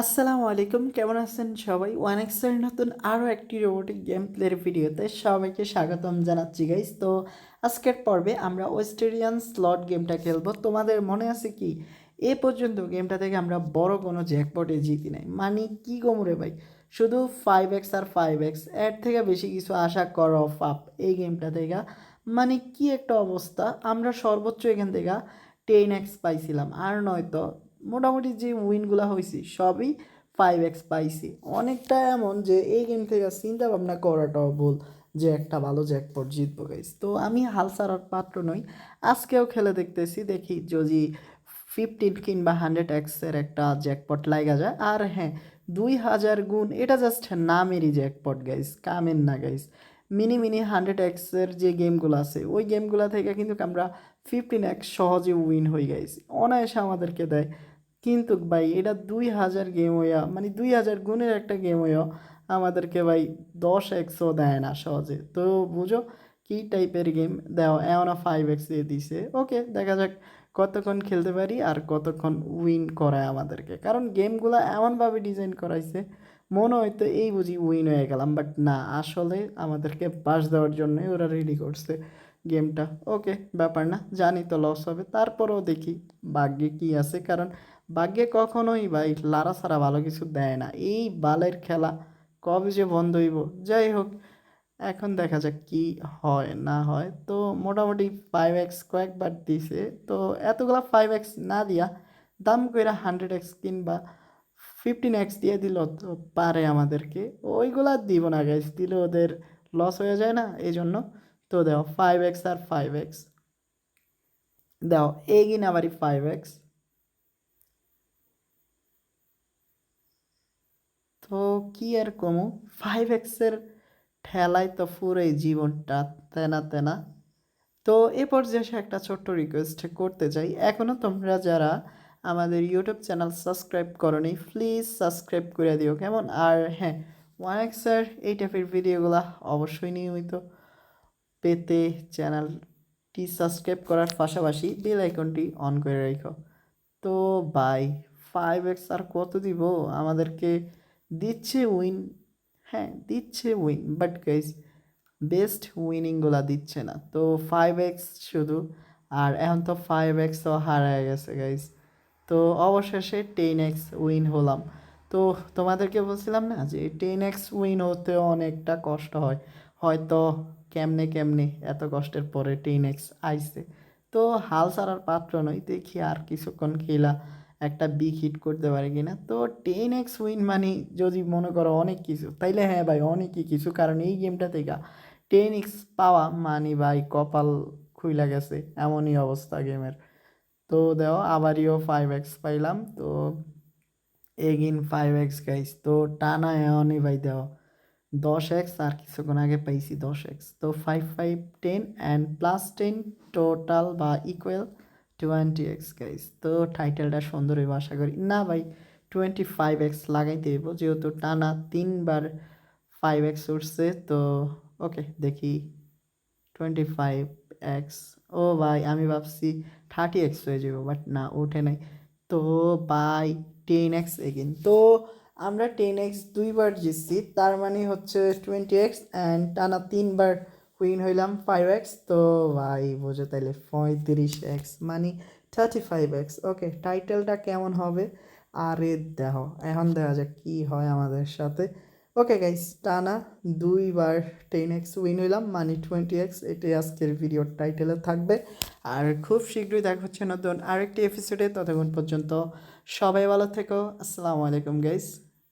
আসসালামু আলাইকুম, কেমন আছেন সবাই? ওয়ান এক্সের নতুন আরও একটি রোবোটিক গেম প্লের ভিডিওতে সবাইকে স্বাগতম জানাচ্ছি গাইস তো আজকের পর্বে আমরা ওয়েস্টেরিয়ান স্লট গেমটা খেলব। তোমাদের মনে আছে কি? এ পর্যন্ত গেমটা থেকে আমরা বড় কোনো জ্যাকপটে জিতি নাই। মানে কি গমরে ভাই? শুধু ফাইভ এক্স আর ফাইভ এক্সের থেকে বেশি কিছু আশা কর অফ আপ এই গেমটা থেকে। মানে কি একটা অবস্থা। আমরা সর্বোচ্চ এখান থেকে টেন এক্স পাইছিলাম। আর নয়তো মোটামুটি যে উইনগুলো হয়েছে সবই ফাইভ এক্স পাইছি। অনেকটা এমন যে এই গেম থেকে চিন্তা ভাবনা করাটাও ভুল যে একটা ভালো জ্যাকপট জিতবো গাইস তো আমি হাল পাত্র নই। আজকেও খেলে দেখতেছি, দেখি যদি ফিফটিন কিংবা হান্ড্রেড এক্সের একটা জ্যাকপট লাগা যায়। আর হ্যাঁ দুই হাজার গুণ, এটা জাস্ট নামেরই জ্যাকপট গাইস কামের না গাইস মিনি মিনি হান্ড্রেড এক্সের যে গেমগুলো আছে, ওই গেমগুলো থেকে কিন্তু আমরা ফিফটিন এক্স সহজে উইন হয়ে গেছি অনায়াসে আমাদেরকে দেয়। কিন্তু ভাই, এটা দুই হাজার গেম হইয়া মানে দুই হাজার গুণের একটা গেম হইয়া আমাদেরকে ভাই দশ এক্সও দেয় না সহজে। তো বুঝো কী টাইপের গেম দেওয়া এমন ফাইভ এক্স দিয়ে দিছে। ওকে দেখা যাক কতক্ষণ খেলতে পারি আর কতক্ষণ উইন করায় আমাদেরকে। কারণ গেমগুলো এমনভাবে ডিজাইন করাইছে, মনে হয়তো এই বুঝি উইন হয়ে গেলাম বাট না, আসলে আমাদেরকে পাস দেওয়ার জন্যই ওরা রেডি করছে। গেমটা। ওকে, ব্যাপার না, জানি তো লস হবে। তারপরেও দেখি ভাগ্যে কি আছে, কারণ ভাগ্যে কখনোই ভাই লারা ছাড়া ভালো কিছু দেয় না। এই বালের খেলা কবে যে বন্ধ হইব, যাই হোক, এখন দেখা যাক কি হয়, না হয়। তো মোটামুটি ফাইভ এক্স কয়েকবার দিছে, তো এতগুলা ফাইভ এক্স না দিয়া দাম কইরা হান্ড্রেড এক্স কিংবা ফিফটিন এক্স দিয়ে দিল তো পারে আমাদেরকে। ওইগুলা দিব না গাইস দিলে ওদের লস হয়ে যায় না এই জন্য তো দেও ফাইভ এক্স আর ফাইভ এক্স দাও এগিন আবারই ফাইভ এক্স তো কি আর কমু? ফাইভ এক্সের ঠেলায় তো পুরোই জীবনটা তেনা তেনা। তো এ পর্যায়ে একটা ছোট্ট রিকোয়েস্ট করতে চাই। এখনও তোমরা যারা আমাদের ইউটিউব চ্যানেল সাবস্ক্রাইব করনি প্লিজ সাবস্ক্রাইব করে দিও, কেমন? আর হ্যাঁ ওয়ান এক্সের এই টাইপের ভিডিওগুলো অবশ্যই নিয়মিত পেতে চ্যানেলটি সাবস্ক্রাইব করার পাশাপাশি বেল আইকনটি অন করে রেখো। তো বাই ফাইভ এক্স আর কত দিব? আমাদেরকে দিচ্ছে উইন হ্যাঁ দিচ্ছে উইন বাট গাইজ বেস্ট উইনিংগুলা দিচ্ছে না। তো ফাইভ এক্স শুধু। আর এখন তো ফাইভ এক্সও হারায় গেছে গাইজ তো অবশেষে টেন এক্স উইন হলাম। তো তোমাদেরকে বলছিলাম না যে টেন এক্স উইন হতে অনেকটা কষ্ট হয়। হয়তো কেমনে কেমনে এত কষ্টের পরে টেন এক্স আইসে তো হাল ছাড়ার পাত্র নই, দেখি আর কিছুক্ষণ খেলা একটা বিগ হিট করতে পারে কিনা। তো টেন এক্স উইন মানে যদি মনে করো অনেক কিছু, তাইলে হ্যাঁ ভাই, অনেকই কিছু। কারণ এই গেমটা থেকে টেন এক্স পাওয়া মানে ভাই কপাল খুইলা গেছে, এমনই অবস্থা গেমের তো দেও আবারও ফাইভ এক্স পাইলাম। তো এগিন ফাইভ এক্স গাইস তো টানা এমনই ভাই দেও দশ এক্স, আর কিছুক্ষণ আগে পাইছি দশ এক্স। তো five five ten and plus ten total বা ইকুয়াল টোয়েন্টি এক্স গাইস তো টাইটেলটা সুন্দর হইব, আশা করি। না ভাই টোয়েন্টি ফাইভ এক্স লাগাইতে হইব, যেহেতু টানা তিনবার ফাইভ এক্স উঠছে, তো ওকে দেখি। টোয়েন্টি ফাইভ এক্স, ও ভাই, আমি ভাবছি থার্টি এক্স হয়ে যাব বাট না ওঠে নাই। তো বাই টেন এক্স এগেন তো আমরা টেন এক্স দুইবার জিতছি, তার মানে হচ্ছে টোয়েন্টি এক্স অ্যান্ড টানা তিনবার উইন হইলাম ফাইভ এক্স তো ভাই বোঝো তাইলে পঁয়ত্রিশ এক্স মানে থার্টি ফাইভ এক্স ওকে টাইটেলটা কেমন হবে? আরে দেহ এখন দেখা যাক কী হয় আমাদের সাথে। ওকে গাইস টানা দুইবার টেন এক্স উইন হইলাম মানে টোয়েন্টি এক্স এটাই আজকের ভিডিওর টাইটেলে থাকবে। আর খুব শীঘ্রই দেখা হচ্ছে নতুন আরেকটি এপিসোডে ততক্ষণ পর্যন্ত সবাই ভালো থেকো, আসসালামু আলাইকুম গাইস